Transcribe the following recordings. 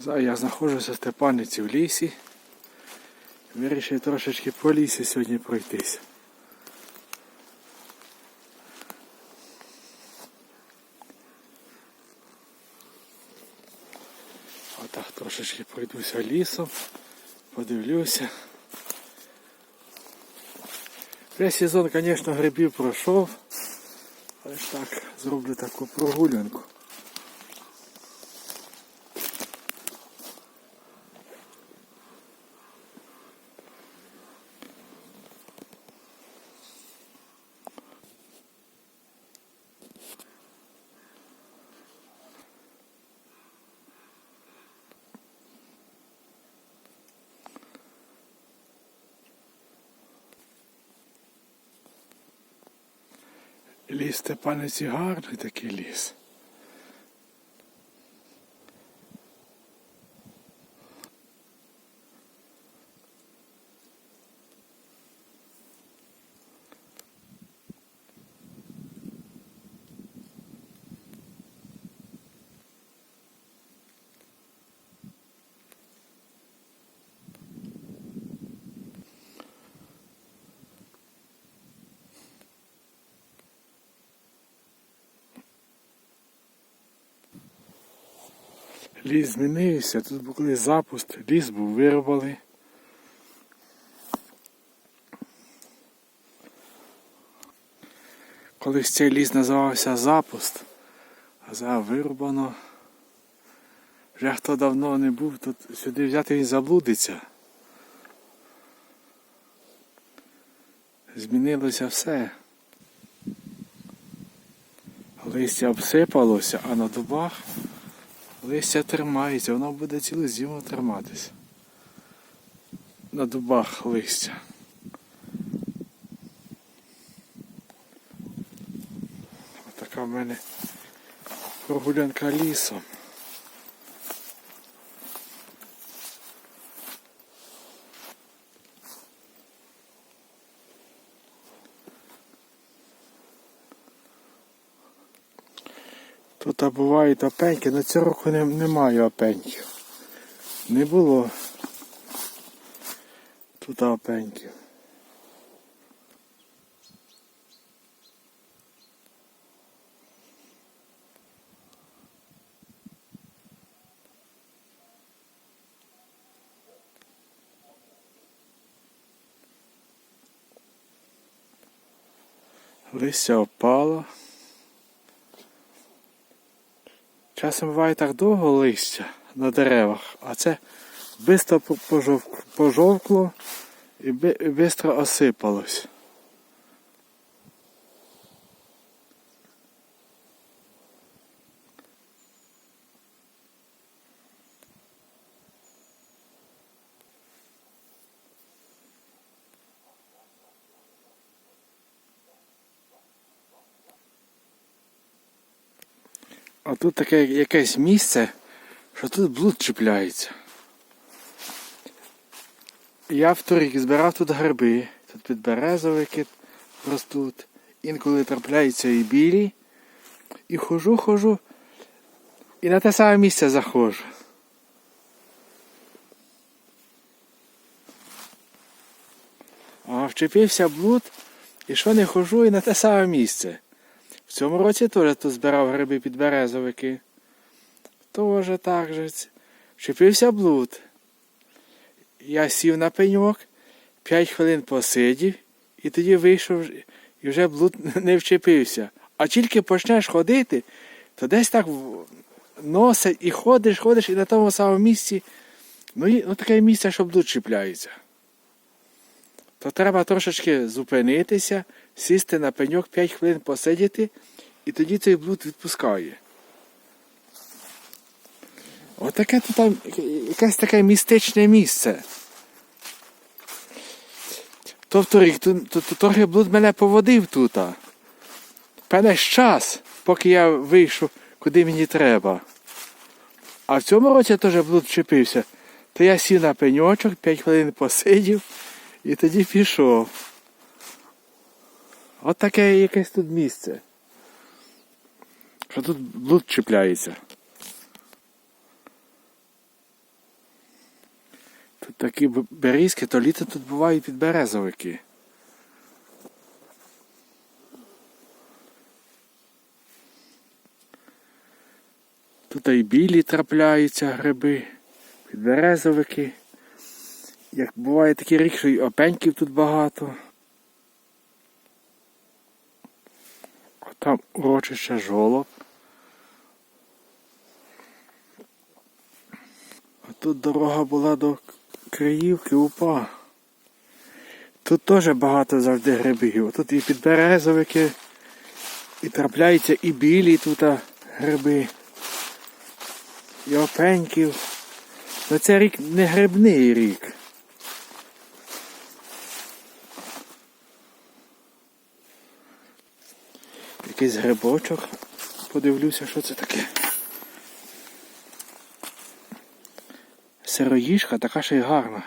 Я знаходжуся в Степаниці в лісі. Вирішив трошечки по лісі сьогодні пройтись. Отак трошечки пройдуся лісом, подивлюся. Весь сезон, звісно, грибів пройшов, але ж так, зроблю таку прогулянку. Ліс Степаниці гарний такий ліс. Ліс змінився, тут був колись запуст, ліс був вирубали. Колись цей ліс називався запуст, а зараз вирубано. Вже хто давно не був, тут сюди взяти він заблудиться. Змінилося все. Листя обсипалося, а на дубах Листя тримається, воно буде цілу зиму триматися. На дубах листя. Отака в мене прогулянка лісом. Тут а бувають опеньки, але цього року не, немає опеньків. Не було тут опеньків. Листя опало. Часом буває так довго листя на деревах, а це швидко пожовкло і швидко осипалось. Тут таке якесь місце, що тут блуд чіпляється. Я вторік збирав тут гриби, тут підберезовики ростуть, інколи трапляються і білі. І хожу, хожу, і на те саме місце заходжу. А вчепився блуд, і що не хожу, і на те саме місце. Цьому році теж тут збирав гриби підберезовики. Теж так же. Вчепився блуд. Я сів на пеньок, п'ять хвилин посидів і тоді вийшов і вже блуд не вчепився. А тільки почнеш ходити, то десь так носить і ходиш, ходиш, і на тому самому місці. Ну, ну таке місце, що блуд чіпляється. То треба трошечки зупинитися, сісти на пеньок 5 хвилин посидіти, і тоді цей блуд відпускає. Отаке тут там якесь таке містичне місце. То вторік, то, то, то трохи блуд мене поводив тут. Певне час, поки я вийшов, куди мені треба. А в цьому році теж блуд чепився. То я сів на пеньочок, 5 хвилин посидів і тоді пішов. От таке якесь тут місце. Що тут блуд чіпляється. Тут такі берізки, то літо тут бувають підберезовики. Тут і білі трапляються гриби, підберезовики. Як буває такий рік, що і опеньків тут багато. А там урочище жолоб. А тут дорога була до Криївки, упа. Тут теж багато завжди грибів. Тут і підберезовики, і трапляються і білі тут гриби, і опеньків. Ну це рік не грибний рік. Якийсь грибочок. Подивлюся, що це таке. Сироїжка така ще й гарна.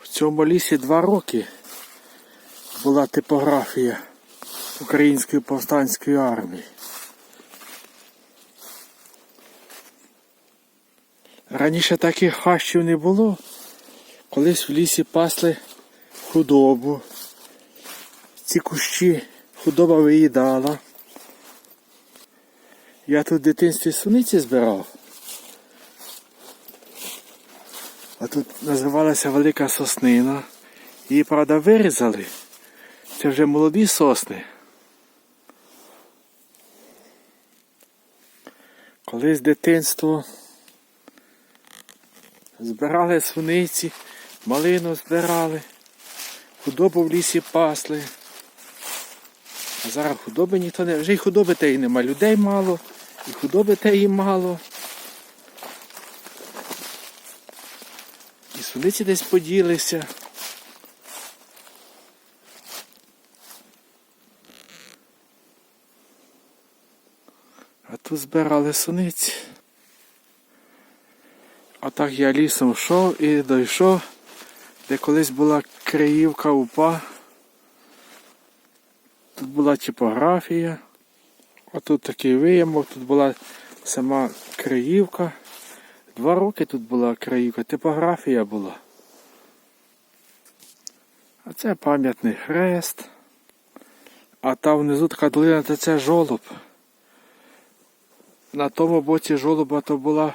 В цьому лісі два роки була типографія Української повстанської армії. Раніше таких хащів не було. Колись в лісі пасли худобу. Ці кущі худоба виїдала. Я тут в дитинстві суниці збирав. А тут називалася Велика Соснина. Її, правда, вирізали. Це вже молоді сосни. Колись дитинство збирали суниці, малину збирали, худобу в лісі пасли. А зараз худоби ніхто не. Вже й худоби теї нема. Людей мало, і худоби теї мало. І суниці десь поділися. А тут збирали суниці. Так я лісом йшов і дійшов, де колись була Криївка УПА. Тут була типографія. А тут такий виямок, тут була сама Криївка. Два роки тут була Криївка, типографія була. А це пам'ятний хрест. А там внизу така долина, то це жолоб. На тому боці жолоба то була,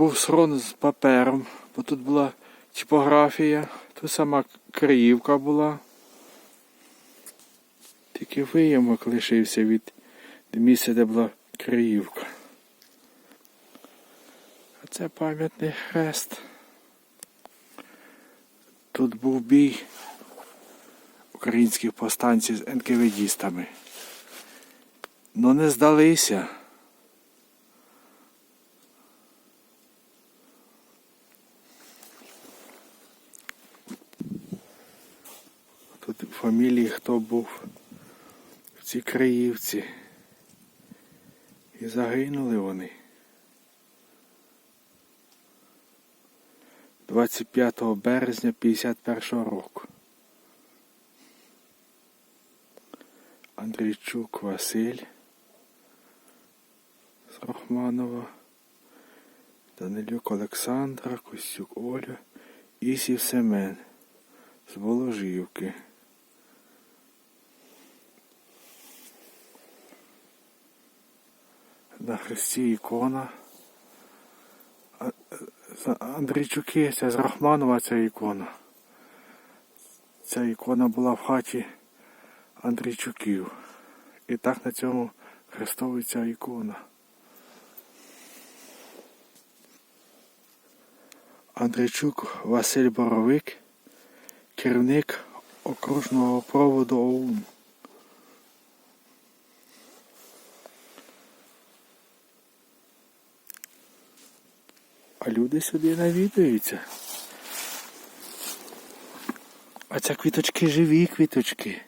був срон з папером, бо тут була типографія, тут сама Криївка була. Тільки виямок лишився від місця, де була Криївка. А це пам'ятний хрест. Тут був бій українських повстанців з НКВДістами. Ну не здалися. Тут фамілії хто був в цій Криївці. І загинули вони. 25 березня 51 року. Андрійчук Василь з Рахманова, Данилюк Олександра, Костюк Оля, Ісів Семен з Воложівки. На хресті ікона. Андрійчуки, це з Рахманова ця ікона. Ця ікона була в хаті Андрійчуків. І так на цьому хрестовується ікона. Андрійчук Василь Боровик, керівник окружного проводу ОУН. А люди сюди навідуються. А це квіточки живі квіточки.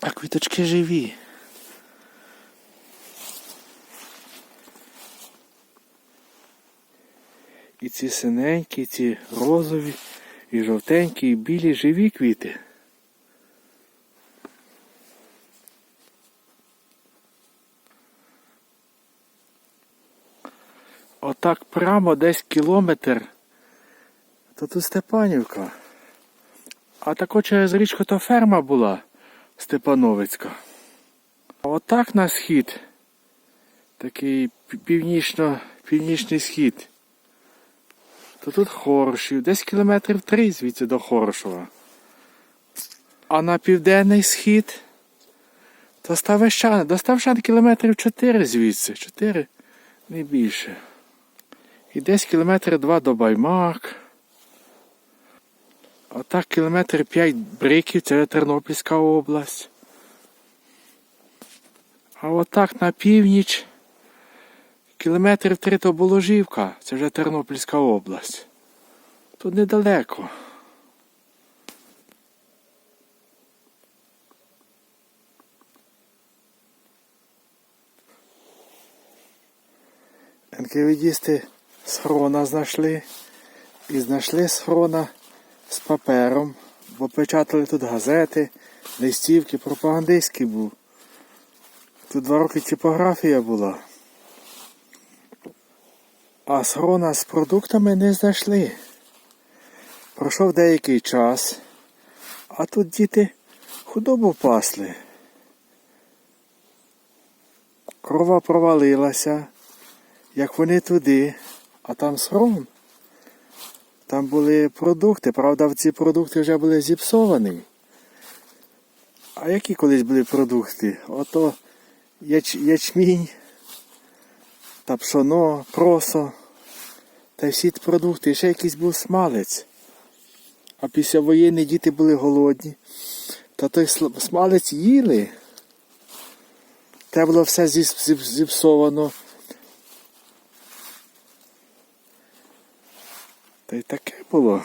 А квіточки живі. І ці синенькі, і ці розові, І жовтенькі, і білі, живі квіти. Отак прямо десь кілометр. То тут Степанівка. А тако через річку то ферма була Степановицька. А отак на схід. Такий північно, північний схід. То тут Хорошів, десь кілометрів три звідси до Хорошова. А на південний схід то Ставищан, до Ставищан кілометрів чотири звідси. Чотири, не більше. І десь кілометр два до Баймак. А так кілометр 5 бриків, це Тернопільська область. А отак на північ кілометрів три то Боложівка, це вже Тернопільська область. Тут недалеко. НКВДісти схрона знайшли. І знайшли схрона з папером, бо печатали тут газети, листівки, пропагандистський був. Тут два роки типографія була. А схрона з продуктами не знайшли. Пройшов деякий час, а тут діти худобу пасли. Крова провалилася, як вони туди, а там схрон. Там були продукти, правда, ці продукти вже були зіпсовані. А які колись були продукти? Ото яч, ячмінь, та пшоно, просо. Та всі ті продукти, ще якийсь був смалець. А після воєнні діти були голодні. Та той смалець їли. Те було все зіпсовано. Та й таке було.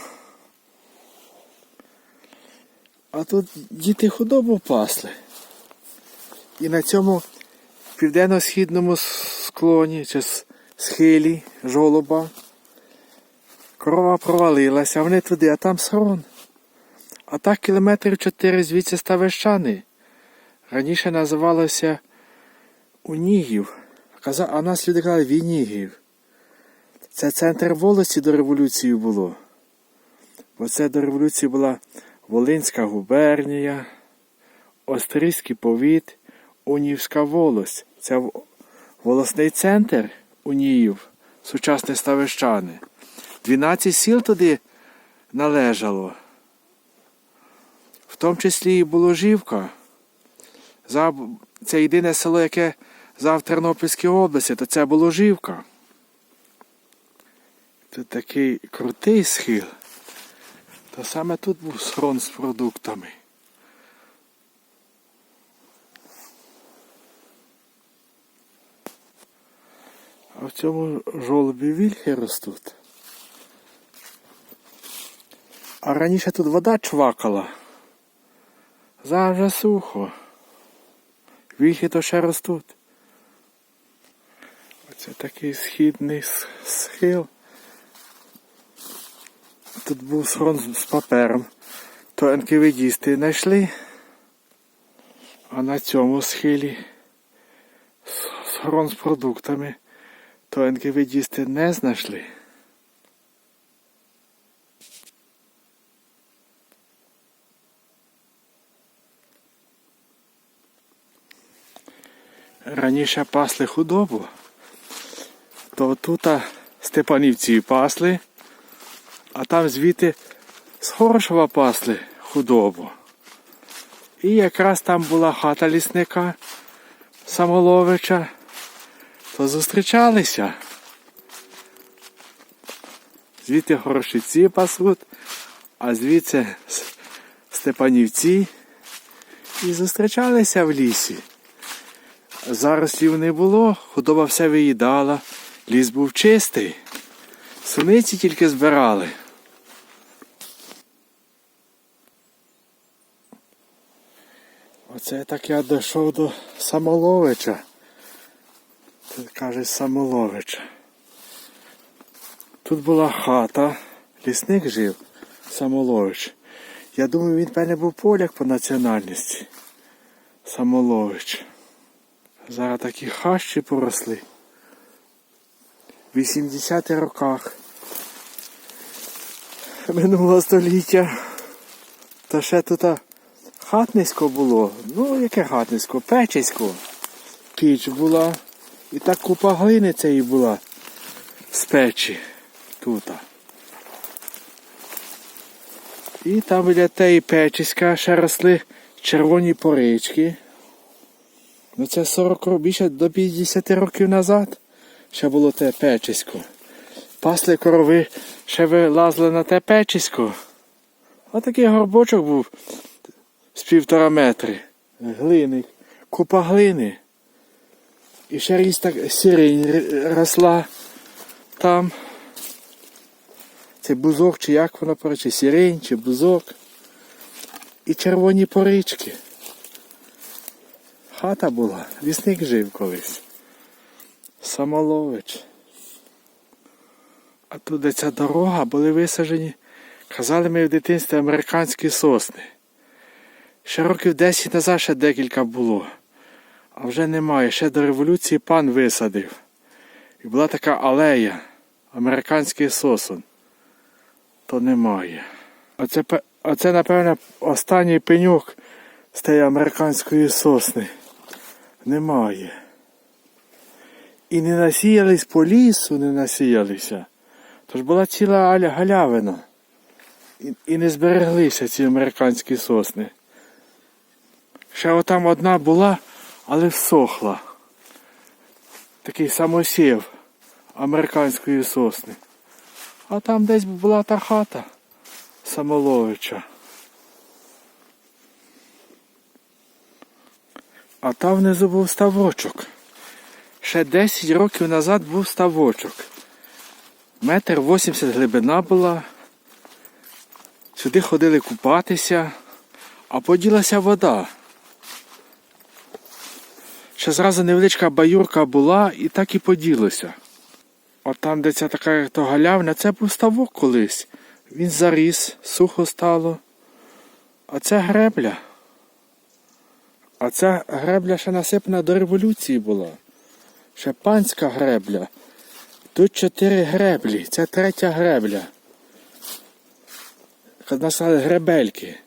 А тут діти худобу пасли. І на цьому південно-східному склоні чи схилі жолоба корова провалилася, а вони туди, а там схорон. А так кілометрів чотири звідси ставищани. Раніше називалося Унігів, а нас люди казали Вінігів. Це центр волості до революції було. Бо це до революції була Волинська губернія, Остризький повіт, Унівська волость. Це волосний центр Уніїв, сучасне Ставищани. 12 сіл туди належало. В тому числі і Боложівка. Це єдине село, яке за в Тернопільській області, то це Боложівка. Тут такий крутий схил. То саме тут був схрон з продуктами. А в цьому жолобі вільхи ростуть. А раніше тут вода чвакала. Зараз вже сухо. Вільхи то ще ростуть. Оце такий східний схил. Тут був схрон з- папером. То НКВДісти знайшли. А на цьому схилі схрон з продуктами. То НКВДісти не знайшли. Раніше пасли худобу, то тут Степанівці пасли, а там звідти з Хорошова пасли худобу. І якраз там була хата лісника Самоловича, то зустрічалися. Звідти Горошиці пасуть, а звідси Степанівці і зустрічалися в лісі. Зарослів не було, худоба все виїдала, ліс був чистий. Суниці тільки збирали. Оце так я дійшов до Самоловича. Тут каже Самоловича. Тут була хата, лісник жив, Самолович. Я думаю, він певне був поляк по національності. Самолович. Зараз такі хащі поросли. В 80-х роках минулого століття. Та ще тут а, хатнисько було. Ну, яке хатнисько? Печисько. Піч була. І так купа глини цієї була з печі тут. І там біля тієї печиська ще росли червоні порички. Ну це 40 років, більше до 50 років назад ще було те печисько. Пасли корови ще вилазили на те печисько. А такий горбочок був з півтора метри. Глини, купа глини. І ще ріс так сирень росла там. Це бузок, чи як воно порече, сирень, чи бузок. І червоні порички. Хата була, лісник жив колись. Самолович. А тут ця дорога були висаджені, казали ми в дитинстві американські сосни. Ще років 10 назад ще декілька було. А вже немає. Ще до революції пан висадив. І була така алея, американський сосон. То немає. Оце, оце напевно, останній пеньок з тієї американської сосни. Немає. І не насіялись по лісу, не насіялися. Тож була ціла аля галявина. І, і не збереглися ці американські сосни. Ще отам одна була, але всохла. Такий самосів американської сосни. А там десь була та хата Самоловича. А там внизу був ставочок. Ще 10 років назад був ставочок. Метр 80 глибина була. Сюди ходили купатися, а поділася вода. Ще зразу невеличка баюрка була і так і поділося. От там, де ця така то галявня, це був ставок колись. Він заріс, сухо стало. А це гребля. А ця гребля ще насипана до революції була. Ще панська гребля. Тут чотири греблі. Це третя гребля. Як гребельки.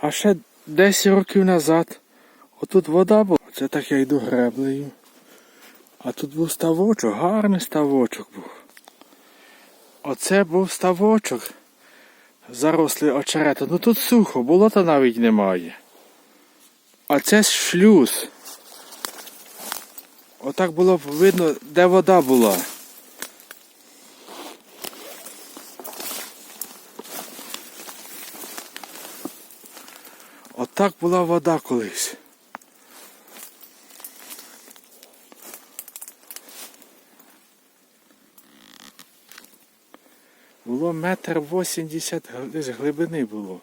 А ще 10 років назад отут вода була. Це так я йду греблею. А тут був ставочок, гарний ставочок був. Оце був ставочок. Зарослий очеретом. Ну тут сухо, болота навіть немає. А це шлюз. Отак було видно, де вода була. Отак була вода колись. Було метр вісімдесят десь глибини було.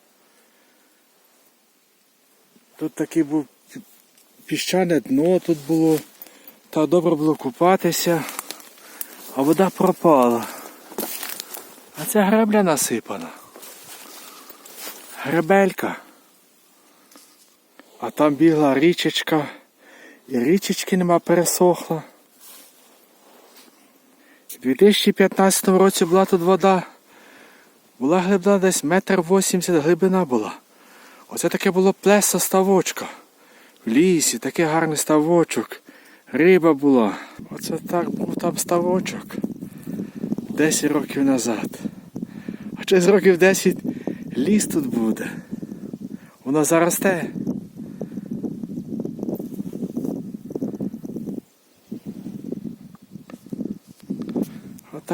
Тут такий був піщане дно тут було. Та добре було купатися, а вода пропала. А це гребля насипана. Гребелька. А там бігла річечка. І річечки нема пересохла. У 2015 році була тут вода. Була глибина десь метр вісімдесят глибина була. Оце таке було плесо ставочка. В лісі, такий гарний ставочок. Риба була. Оце так був там ставочок. 10 років назад. А через років 10 ліс тут буде. Воно заросте.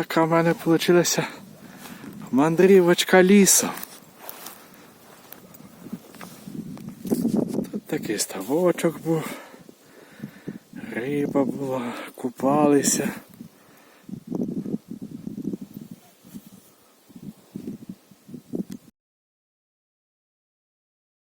Отака в мене вийшла мандрівочка лісом. Тут такий ставочок був. Риба була, купалися.